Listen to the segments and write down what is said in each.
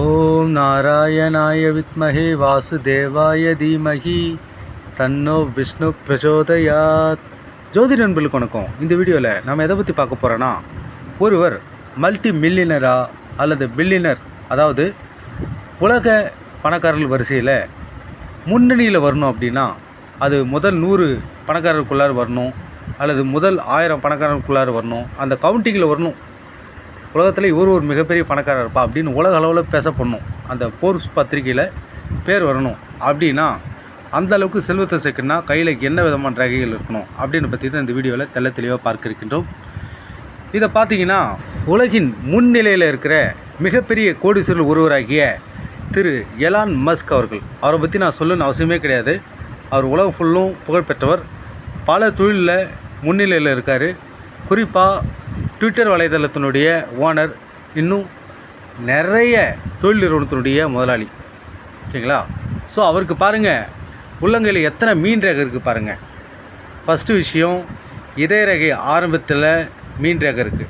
ஓம் நாராயணாய வித்மகே வாசுதேவாய தீமகி தன்னோ விஷ்ணு பிரச்சோதயாத். ஜோதி நண்பர்களுக்கு வணக்கம் இந்த வீடியோவில் நம்ம எதை பற்றி பார்க்க போகிறோன்னா ஒருவர் மல்டி மில்லியனரா அல்லது பில்லியனர் அதாவது உலக பணக்காரர்கள் வரிசையில் முன்னணியில் வரணும் அப்படின்னா அது முதல் நூறு பணக்காரருக்குள்ளார் வரணும் அல்லது முதல் ஆயிரம் பணக்காரருக்குள்ளார் வரணும் அந்த கவுண்டிங்கில் வரணும். உலகத்தில் இவர் ஒரு மிகப்பெரிய பணக்காரர் இருப்பா அப்படின்னு உலக அளவில் பேசப்படணும். அந்த போர்ஸ் பத்திரிக்கையில் பேர் வரணும். அப்படின்னா அந்த அளவுக்கு செல்வத்தை சேர்க்குன்னா கையில் என்ன விதமான ரகைகள் இருக்கணும் அப்படின்னு பற்றி தான் இந்த வீடியோவில் தெல்ல தெளிவாக பார்க்க இருக்கின்றோம். இதை பார்த்தீங்கன்னா உலகின் முன்னிலையில் இருக்கிற மிகப்பெரிய கோடிசூரில் ஒருவராகிய திரு எலான் மஸ்க் அவர்கள். அவரை பற்றி நான் சொல்லணும்னு அவசியமே கிடையாது. அவர் உலகம் ஃபுல்லும் புகழ்பெற்றவர். பல தொழிலில் முன்னிலையில் இருக்கார். குறிப்பாக ட்விட்டர் வலைதளத்தினுடைய ஓனர் இன்னும் நிறைய தொழில் நிறுவனத்தினுடைய முதலாளி. ஓகேங்களா? ஸோ அவருக்கு பாருங்கள் உள்ளங்கையில் எத்தனை மீன் ரேகை இருக்குது பாருங்கள் ஃபஸ்ட்டு விஷயம் இதய ரேகை ஆரம்பத்தில் மீன் ரேகை இருக்குது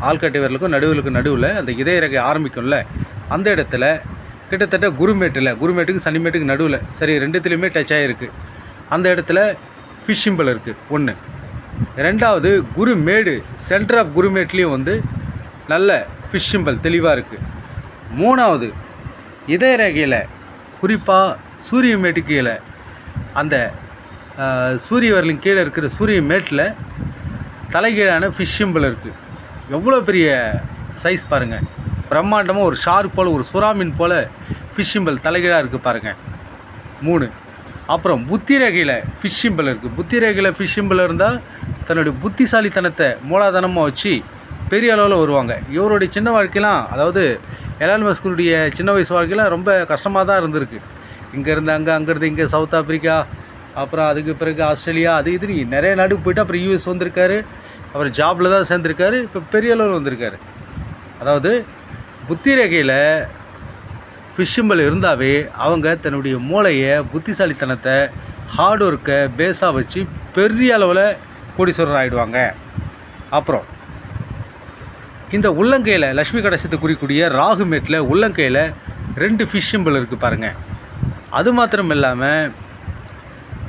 ஆள்காட்டி விரலுக்கும் நடுவிலுக்கும் நடுவில் அந்த இதய ரேகை ஆரம்பிக்கும்ல அந்த இடத்துல கிட்டத்தட்ட குருமேட்டில் குருமேட்டுக்கு சனிமேட்டுக்கு நடுவில் சரி ரெண்டுத்துலேயுமே டச் ஆகிருக்கு அந்த இடத்துல ஃபிஷ் சிம்பிள் இருக்குது ஒன்று ரெண்டாவது குருமேடு சென்டர் ஆஃப் குருமேட்லேயும் வந்து நல்ல ஃபிஷ் சிம்பிள் தெளிவாக இருக்குது மூணாவது இதய ரேகையில் குறிப்பாக சூரிய மேட்டு கீழே அந்த ஆஹ், சூரிய வரலின் கீழே இருக்கிற சூரிய மேட்டில் தலைகீழான ஃபிஷ் சிம்பிள் இருக்குது எவ்வளோ பெரிய சைஸ் பாருங்கள் பிரம்மாண்டமாக ஒரு ஷார்க் போல் ஒரு சுறாமீன் போல் ஃபிஷ் சிம்பிள் தலைகீழாக இருக்குது பாருங்கள் மூணு அப்புறம் புத்தி ரேகையில் ஃபிஷ் சிம்பிள் இருக்குது புத்தி ரேகையில் ஃபிஷ் சிம்பிள் இருந்தால் தன்னுடைய புத்திசாலித்தனத்தை மூலாதானமாக வச்சு பெரிய அளவில் வருவாங்க. இவருடைய சின்ன வாழ்க்கைலாம் அதாவது எலான் மஸ்குடைய சின்ன வயசு வாழ்க்கையெலாம் ரொம்ப கஷ்டமாக தான் இருந்திருக்கு. இங்கேருந்து அங்கே அங்கேருந்து இங்கே சவுத் ஆப்பிரிக்கா அப்புறம் அதுக்கு பிறகு ஆஸ்திரேலியா அது இது நிறைய நாடுக்கு போயிட்டு அப்புறம் யூஎஸ் வந்திருக்காரு. அப்புறம் ஜாபில் தான் சேர்ந்துருக்காரு. இப்போ பெரிய அளவில் வந்திருக்காரு. அதாவது புத்தி ரேகையில் ஃபிஷ்ஷிம்பல் இருந்தாவே அவங்க தன்னுடைய மூளையை புத்திசாலித்தனத்தை ஹார்ட் ஒர்க்கை பேஸாக வச்சு பெரிய அளவில் கோடீஸ்வரர் ஆகிடுவாங்க அப்புறம் இந்த உள்ளங்கையில் லக்ஷ்மி கடைசத்தை குறிக்கூடிய ராகுமேட்டில் உள்ளங்கையில் ரெண்டு ஃபிஷ் சிம்பிள் இருக்குது பாருங்கள் அது மாத்திரம் இல்லாமல்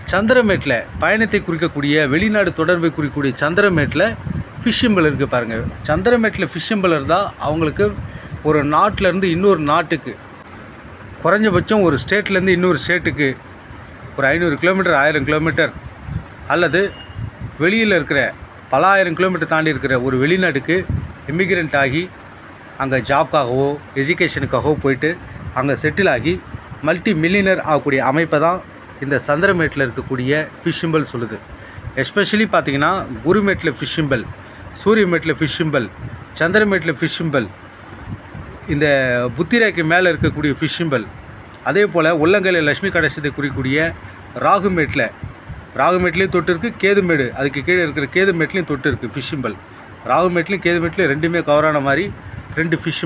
சந்திரமேட்டில் பயணத்தை குறிக்கக்கூடிய வெளிநாடு தொடர்பை குறிக்கக்கூடிய சந்திரமேட்டில் ஃபிஷ் சிம்பிள் இருக்குது பாருங்கள் சந்திரமேட்டில் ஃபிஷ் சிம்பிள் இருந்தால் அவங்களுக்கு ஒரு நாட்டிலேருந்து இன்னொரு நாட்டுக்கு குறைஞ்சபட்சம் ஒரு ஸ்டேட்லேருந்து இன்னொரு ஸ்டேட்டுக்கு ஒரு ஐநூறு கிலோமீட்டர் ஆயிரம் கிலோமீட்டர் அல்லது வெளியில் இருக்கிற பல ஆயிரம் கிலோமீட்டர் தாண்டி இருக்கிற ஒரு வெளிநாட்டுக்கு இமிக்ரெண்ட் ஆகி அங்கே ஜாப்காகவோ எஜுகேஷனுக்காகவோ போயிட்டு அங்கே செட்டில் ஆகி மல்டி மில்லியனர் ஆகக்கூடிய அமைப்பை தான் இந்த சந்திரமேட்டில் இருக்கக்கூடிய ஃபிஷ் சொல்லுது. எஸ்பெஷலி பார்த்திங்கன்னா குருமேட்டில் ஃபிஷ் சூரியமேட்டில் ஃபிஷ் சந்திரமேட்டில் ஃபிஷ் இந்த புத்திரேக்கு மேலே இருக்கக்கூடிய ஃபிஷ் அதே போல் உள்ளங்கையில் லக்ஷ்மி கடைசத்தை குறிக்கக்கூடிய ராகுமேட்டில் ராகுமேட்லேயும் தொட்டு இருக்குது கேதுமேடு அதுக்கு கீழே இருக்கிற கேதுமேட்லேயும் தொட்டு இருக்குது ஃபிஷ் ராகுமேட்லேயும் கேதுமேட்லேயும் ரெண்டுமே கவரான மாதிரி ரெண்டு ஃபிஷ்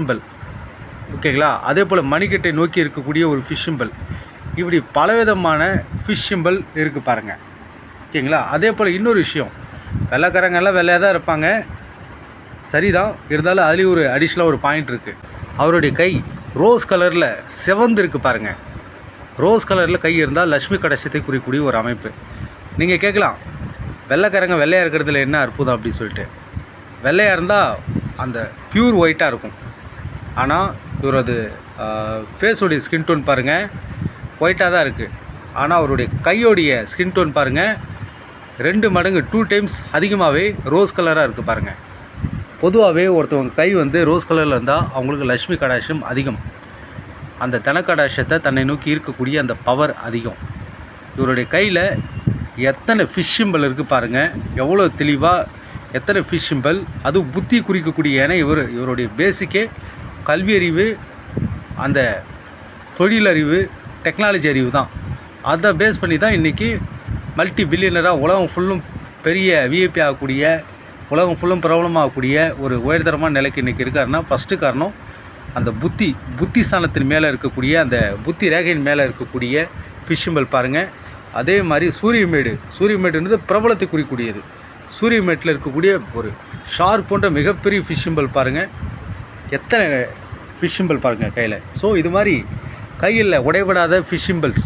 ஓகேங்களா அதே போல் மணிக்கட்டை நோக்கி இருக்கக்கூடிய ஒரு ஃபிஷ் இப்படி பலவிதமான ஃபிஷ் சிம்பிள் இருக்குது பாருங்கள் ஓகேங்களா அதே போல் இன்னொரு விஷயம். வெள்ளைக்காரங்கெல்லாம் வெள்ளையாக தான் இருப்பாங்க. சரிதான். இருந்தாலும் அதுலேயும் ஒரு அடிஷ்னலாக ஒரு பாயிண்ட் இருக்குது அவருடைய கை ரோஸ் கலரில் சிவந்து இருக்குது பாருங்கள் ரோஸ் கலரில் கை இருந்தால் லக்ஷ்மி கடைசத்தை குறிக்கக்கூடிய ஒரு அமைப்பு. நீங்கள் கேட்கலாம். வெள்ளைக்காரங்க வெள்ளையாக இருக்கிறதுல என்ன அற்புதம் அப்படின்னு சொல்லிட்டு. வெள்ளையாக இருந்தால் அந்த பியூர் ஒயிட்டாக இருக்கும். ஆனால் இவரது ஃபேஸோடைய ஸ்கின் டோன் பாருங்கள் ஒயிட்டாக தான் இருக்குது ஆனால் அவருடைய கையோடைய ஸ்கின் டோன் பாருங்கள் ரெண்டு மடங்கு டூ டைம்ஸ் அதிகமாகவே ரோஸ் கலராக இருக்குது பாருங்கள் பொதுவாகவே ஒருத்தவங்க கை வந்து ரோஸ் கலரில் இருந்தால் அவங்களுக்கு லக்ஷ்மி கடாஷம் அதிகம். அந்த தனக்கடாட்சத்தை தன்னை நோக்கி இருக்கக்கூடிய அந்த பவர் அதிகம். இவருடைய கையில் எத்தனை ஃபிஷ் சிம்பிள் இருக்குது பாருங்கள் எவ்வளோ தெளிவாக எத்தனை ஃபிஷ் சிம்பிள் அதுவும் புத்தி குறிக்கக்கூடிய ஏன்னா இவர் இவருடைய பேசிக்கே கல்வி அறிவு அந்த தொழிலறிவு டெக்னாலஜி அறிவு தான். அதை பேஸ் பண்ணி தான் இன்றைக்கி மல்டி பில்லியனராக உலகம் ஃபுல்லும் பெரிய விஐபி ஆகக்கூடிய உலகம் ஃபுல்லும் பிரபலமாகக்கூடிய ஒரு உயர்தரமான நிலைக்கு இன்றைக்கி இருக்காருன்னா ஃபஸ்ட்டு காரணம் அந்த புத்தி புத்தி ஸ்தானத்தின் மேலே இருக்கக்கூடிய அந்த புத்தி ரேகையின் மேலே இருக்கக்கூடிய ஃபிஷ் சிம்பிள் பாருங்கள் அதே மாதிரி சூரியமேடு. சூரியமேடுன்றது பிரபலத்தை குறிக்கக்கூடியது. சூரியமேட்டில் இருக்கக்கூடிய ஒரு ஷார்க் போன்ற மிகப்பெரிய ஃபிஷ்ஷிம்பல் பாருங்கள் எத்தனை ஃபிஷ் பாருங்கள் கையில். ஸோ இது மாதிரி கையில் உடைபடாத ஃபிஷ்ஷிம்பல்ஸ்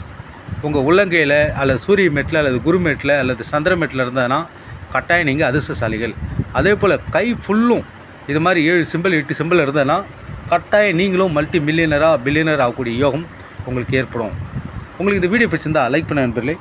உங்கள் உள்ளங்கையில் அல்லது சூரியமேட்டில் அல்லது குருமேட்டில் அல்லது சந்திரமேட்டில் இருந்ததுன்னா கட்டாயம் நீங்கள் அதிர்ஷ்டசாலிகள். அதே போல் கை ஃபுல்லும் இது மாதிரி ஏழு சிம்பிள் எட்டு சிம்பிள் இருந்ததுன்னா கட்டாயம் நீங்களும் மல்டி மில்லியனராக பில்லியனர் ஆகக்கூடிய யோகம் உங்களுக்கு ஏற்படும். உங்களுக்கு இந்த வீடியோ பிடிச்சிருந்தா லைக் பண்ண நண்பர்களே.